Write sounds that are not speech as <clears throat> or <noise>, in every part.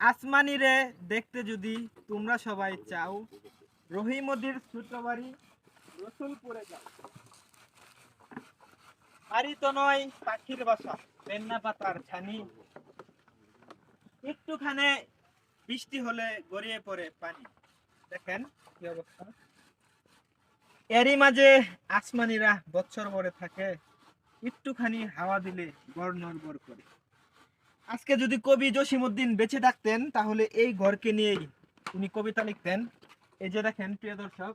আসমানিরে দেখতে যদি তোমরা সবাই চাও, রহিমদির ছোট রসুলপুরে যাও। বাড়ি তো নয়, পাখির বাসা পেন্না পাতার ছানি। একটুখানে বৃষ্টি হলে গড়িয়ে পড়ে পানি। দেখেন কি অবস্থা। এরই মাঝে আসমানিরা বছর ভরে থাকে, একটুখানি হাওয়া দিলে গড় নড়বড় করে। আজকে যদি কবি জসিমউদ্দিন বেঁচে থাকতেন, তাহলে এই ঘরকে নিয়েই উনি কবিতা লিখতেন। এই যে দেখেন, প্রিয় দর্শক,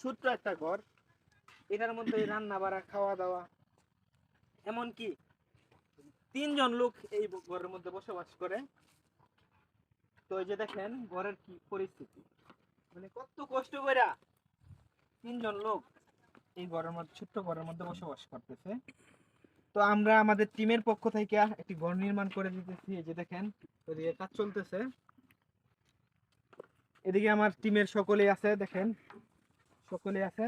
ছোট্ট একটা ঘর। এটার মধ্যে রান্না বাড়া খাওয়া দাওয়া এমনকি তিনজন লোক এই ঘরের মধ্যে বসবাস করে। তো এই যে দেখেন, ঘরের কি পরিস্থিতি। মানে কত কষ্ট করে তিনজন লোক এই ঘরের মধ্যে, ছোট্ট ঘরের মধ্যে বসবাস করতেছে। তো আমরা আমাদের টিমের পক্ষ থেকে একটি ঘর নির্মাণ করে দিতেছি, এই যে দেখেন, ওদিকে কাজ চলতেছে। এদিকে আমার টিমের সকলেই আছে, দেখেন, সকলেই আছে।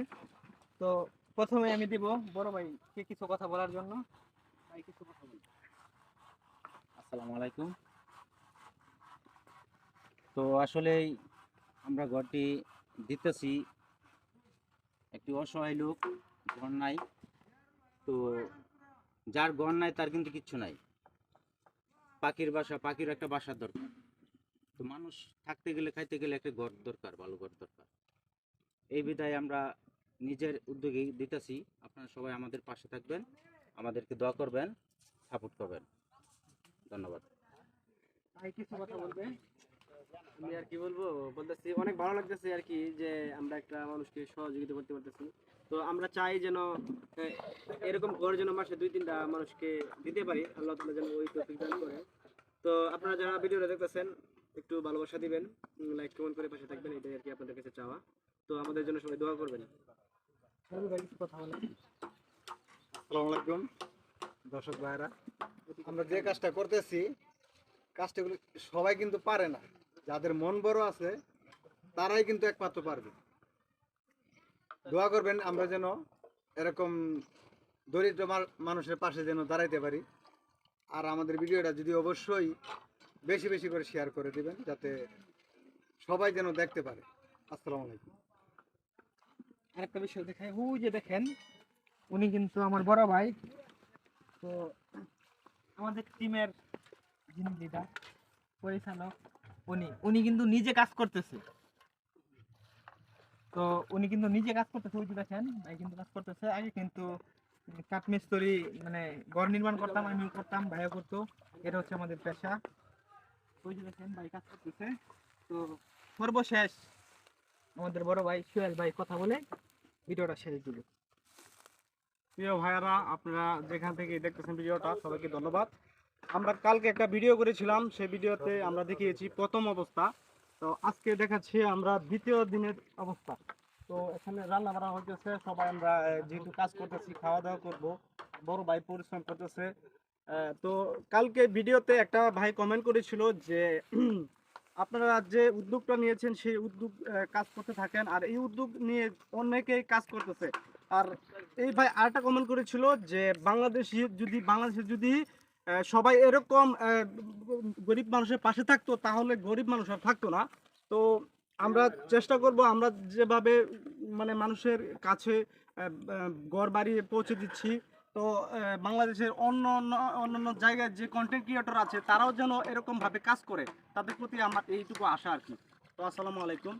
তো প্রথমে আমি দিব, বড় ভাই, কে কিছু কথা বলার জন্য? ভাই, কিছু কথা বলুন আসসালামু আলাইকুম। তো আসলেই আমরা ঘরটি দিতেছি একটি অসহায় লোক, ঘর নাই। তো যার ঘর নাই, তার কিন্তু কিচ্ছু নাই। পাখির বাসা, পাখির একটা বাসার দরকার। তো মানুষ থাকতে গেলে, খাইতে গেলে একটা ঘর দরকার, ভালো ঘর দরকার। এই বিধায় আমরা নিজের উদ্যোগেই দিতেছি। আপনারা সবাই আমাদের পাশে থাকবেন, আমাদেরকে দোয়া করবেন, সাপোর্ট করবেন। ধন্যবাদ। ভাই, কিছু কথা বলবে আমি আর কি বলব? বলতেছি, অনেক ভালো লাগতেছে আর কি যে আমরা একটা মানুষকে সহযোগিতা করতে পারতেছি। তো আমরা চাই যেন এরকম ঘর যেন মাসে দুই তিনটা মানুষকে দিতে পারি আল্লাহ তালা যেন ওই তৌফিক দান করে। তো আপনারা যারা ভিডিওটা দেখতেছেন একটু ভালোবাসা দিবেন লাইক কমেন্ট করে পাশে থাকবেন এটাই আর কি আপনাদের কাছে চাওয়া। তো আমাদের জন্য সবাই দোয়া করবেন। আসসালামু আলাইকুম দর্শক ভাইরা আমরা যে কাজটা করতেছি কাজটাগুলি সবাই কিন্তু পারে না। যাদের মন বড় আছে তারাই কিন্তু একমাত্র পারবে। দোয়া করবেন আমরা যেন এরকম দরিদ্র মানুষের পাশে যেন দাঁড়াইতে পারি। আর আমাদের ভিডিওটা যদি অবশ্যই বেশি বেশি করে শেয়ার করে দিবেন, যাতে সবাই যেন দেখতে পারে। আসসালামু আলাইকুম। আরেকটা বিষয় দেখাই। ওই যে দেখেন, উনি কিন্তু আমার বড় ভাই। তো আমাদের টিমের যিনি লিডার পরিচালক, উনি উনি কিন্তু নিজে কাজ করতেছে। তো উনি কিন্তু নিজে কাজ করতেছে ওই যে দেখেন, ভাই কিন্তু কাজ করতেছে। আগে কিন্তু কাঠমিস্ত্রি মানে ঘর নির্মাণ করতাম আমিও করতাম, ভাইও করতো। এটা হচ্ছে আমাদের পেশা। ওই যে দেখেন, ভাই কাজ করতেছে। তো সর্বশেষ আমাদের বড় ভাই সুয়েল ভাই কথা বলে ভিডিওটা শেষ দিল। প্রিয় ভাইয়ারা, আপনারা যেখান থেকে দেখতেছেন ভিডিওটা, সবাইকে ধন্যবাদ। আমরা কালকে একটা ভিডিও করেছিলাম, সেই ভিডিওতে আমরা দেখিয়েছি প্রথম অবস্থা। তো আজকে দেখাচ্ছি আমরা দ্বিতীয় দিনের অবস্থা। তো এখানে রান্না বান্না হইতেছে, সবাই আমরা যেহেতু কাজ করতেছি খাওয়া দাওয়া করব। বড় ভাই পরিশ্রম করতেছে। তো কালকে ভিডিওতে একটা ভাই কমেন্ট করেছিল যে, <clears throat> আপনারা যে উদ্যোগটা নিয়েছেন, সেই উদ্যোগ কাজ করতে থাকেন, আর এই উদ্যোগ নিয়ে অনেকেই কাজ করতেছে। আর এই ভাই আরেকটা কমেন্ট করেছিল যে, বাংলাদেশি যদি, বাংলাদেশে যদি সবাই এরকম গরিব মানুষের পাশে থাকতো, তাহলে গরিব মানুষ আর থাকতো না। তো আমরা চেষ্টা করব, আমরা যেভাবে মানে মানুষের কাছে ঘর বাড়ি পৌঁছে দিচ্ছি। তো বাংলাদেশের অন্য অন্য জায়গায় যে কন্টেন্ট ক্রিয়েটর আছে, তারাও যেন এরকমভাবে কাজ করে, তাদের প্রতি আমার এইটুকু আশা আর কি। তো আসসালামু আলাইকুম।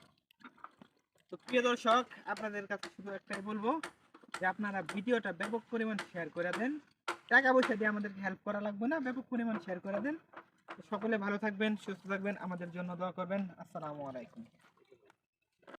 তো প্রিয় দর্শক, আপনাদের কাছে শুধু একটাই বলব যে আপনারা ভিডিওটা ব্যাপক পরিমাণ শেয়ার করে দেন। টাকা পয়সা দিয়ে আমাদেরকে হেল্প করা লাগবে না। ব্যাপক পরিমাণ শেয়ার করে দেন। সকলে ভালো থাকবেন, সুস্থ থাকবেন। আমাদের জন্য দোয়া করবেন। আসসালামু আলাইকুম।